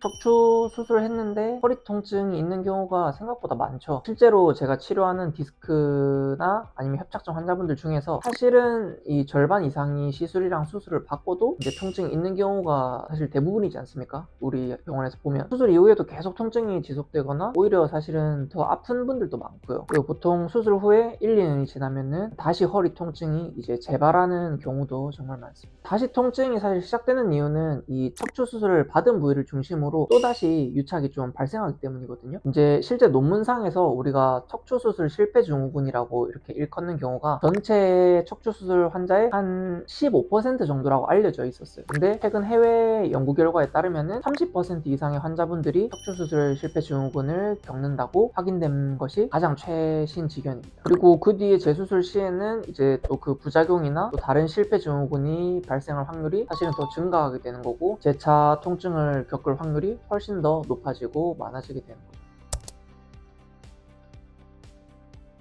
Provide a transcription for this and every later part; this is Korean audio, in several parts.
척추 수술했는데 허리 통증이 있는 경우가 생각보다 많죠. 실제로 제가 치료하는 디스크나 아니면 협착증 환자분들 중에서 사실은 이 절반 이상이 시술이랑 수술을 받고도 이제 통증이 있는 경우가 사실 대부분이지 않습니까? 우리 병원에서 보면 수술 이후에도 계속 통증이 지속되거나 오히려 사실은 더 아픈 분들도 많고요. 그리고 보통 수술 후에 1, 2년이 지나면은 다시 허리 통증이 이제 재발하는 경우도 정말 많습니다. 다시 통증이 사실 시작되는 이유는 이 척추 수술을 받은 부위를 중심으로 또다시 유착이 좀 발생하기 때문이거든요. 이제 실제 논문상에서 우리가 척추 수술 실패 증후군이라고 이렇게 일컫는 경우가 전체 척추 수술 환자의 한 15% 정도라고 알려져 있었어요. 근데 최근 해외 연구 결과에 따르면은 30% 이상의 환자분들이 척추 수술 실패 증후군을 겪는다고 확인된 것이 가장 최신 지견입니다. 그리고 그 뒤에 재수술 시에는 이제 또 그 부작용이나 또 다른 실패 증후군이 발생할 확률이 사실은 더 증가하게 되는 거고 재차 통증을 겪을 확률이 훨씬 더 높아지고 많아지게 되는 거죠.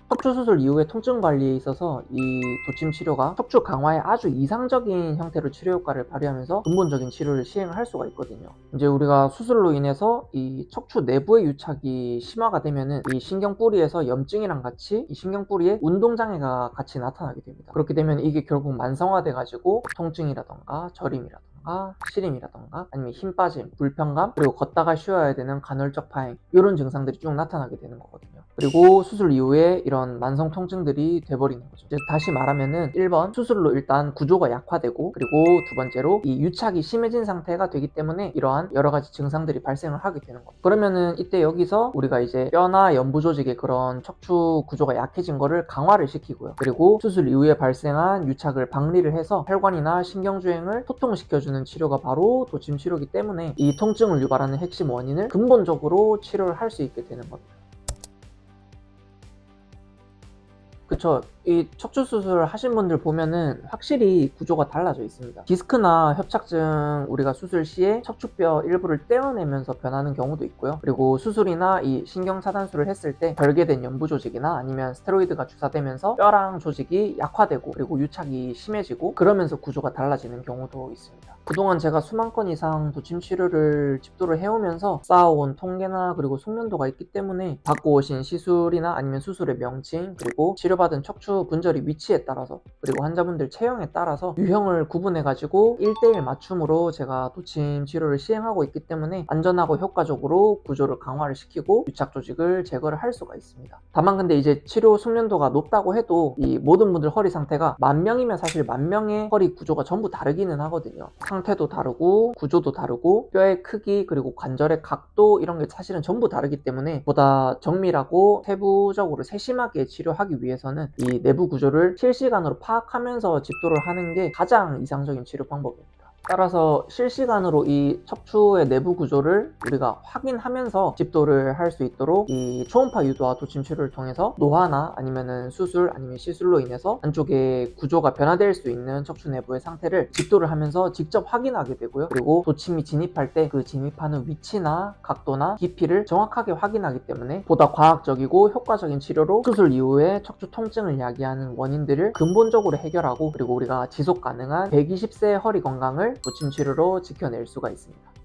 척추 수술 이후의 통증 관리에 있어서 이 도침 치료가 척추 강화의 아주 이상적인 형태로 치료 효과를 발휘하면서 근본적인 치료를 시행할 수가 있거든요. 이제 우리가 수술로 인해서 이 척추 내부의 유착이 심화가 되면은 이 신경 뿌리에서 염증이랑 같이 이 신경 뿌리에 운동 장애가 같이 나타나게 됩니다. 그렇게 되면 이게 결국 만성화돼 가지고 통증이라던가 저림이라던가 시림이라던가 아니면 힘 빠짐, 불편감 그리고 걷다가 쉬어야 되는 간헐적 파행 이런 증상들이 쭉 나타나게 되는 거거든요. 그리고 수술 이후에 이런 만성 통증들이 돼버리는 거죠. 다시 말하면은 1번 수술로 일단 구조가 약화되고 그리고 두 번째로 이 유착이 심해진 상태가 되기 때문에 이러한 여러 가지 증상들이 발생을 하게 되는 거죠. 그러면은 이때 여기서 우리가 이제 뼈나 연부 조직의 그런 척추 구조가 약해진 거를 강화를 시키고요. 그리고 수술 이후에 발생한 유착을 박리를 해서 혈관이나 신경주행을 소통시켜주는 치료가 바로 도침 치료이기 때문에 이 통증을 유발하는 핵심 원인을 근본적으로 치료를 할 수 있게 되는 겁니다. 그쵸. 이 척추 수술 하신 분들 보면은 확실히 구조가 달라져 있습니다. 디스크나 협착증 우리가 수술 시에 척추뼈 일부를 떼어내면서 변하는 경우도 있고요. 그리고 수술이나 이 신경 차단술을 했을 때 결계된 연부 조직이나 아니면 스테로이드가 주사되면서 뼈랑 조직이 약화되고 그리고 유착이 심해지고 그러면서 구조가 달라지는 경우도 있습니다. 그동안 제가 수만 건 이상 도침 치료를 집도를 해오면서 쌓아온 통계나 그리고 숙련도가 있기 때문에 받고 오신 시술이나 아니면 수술의 명칭 그리고 치료받은 척추 분절이 위치에 따라서 그리고 환자분들 체형에 따라서 유형을 구분해 가지고 1대1 맞춤으로 제가 도침 치료를 시행하고 있기 때문에 안전하고 효과적으로 구조를 강화를 시키고 유착 조직을 제거를 할 수가 있습니다. 다만 근데 이제 치료 숙련도가 높다고 해도 이 모든 분들 허리 상태가 만 명이면 사실 만 명의 허리 구조가 전부 다르기는 하거든요. 상태도 다르고 구조도 다르고 뼈의 크기 그리고 관절의 각도 이런 게 사실은 전부 다르기 때문에 보다 정밀하고 세부적으로 세심하게 치료하기 위해서는 이 내부 구조를 실시간으로 파악하면서 집도를 하는 게 가장 이상적인 치료 방법입니다. 따라서 실시간으로 이 척추의 내부 구조를 우리가 확인하면서 집도를 할 수 있도록 이 초음파 유도와 도침 치료를 통해서 노화나 아니면은 수술 아니면 시술로 인해서 안쪽에 구조가 변화될 수 있는 척추 내부의 상태를 집도를 하면서 직접 확인하게 되고요. 그리고 도침이 진입할 때 그 진입하는 위치나 각도나 깊이를 정확하게 확인하기 때문에 보다 과학적이고 효과적인 치료로 수술 이후에 척추 통증을 야기하는 원인들을 근본적으로 해결하고 그리고 우리가 지속 가능한 120세 허리 건강을 도침 치료로 지켜낼 수가 있습니다.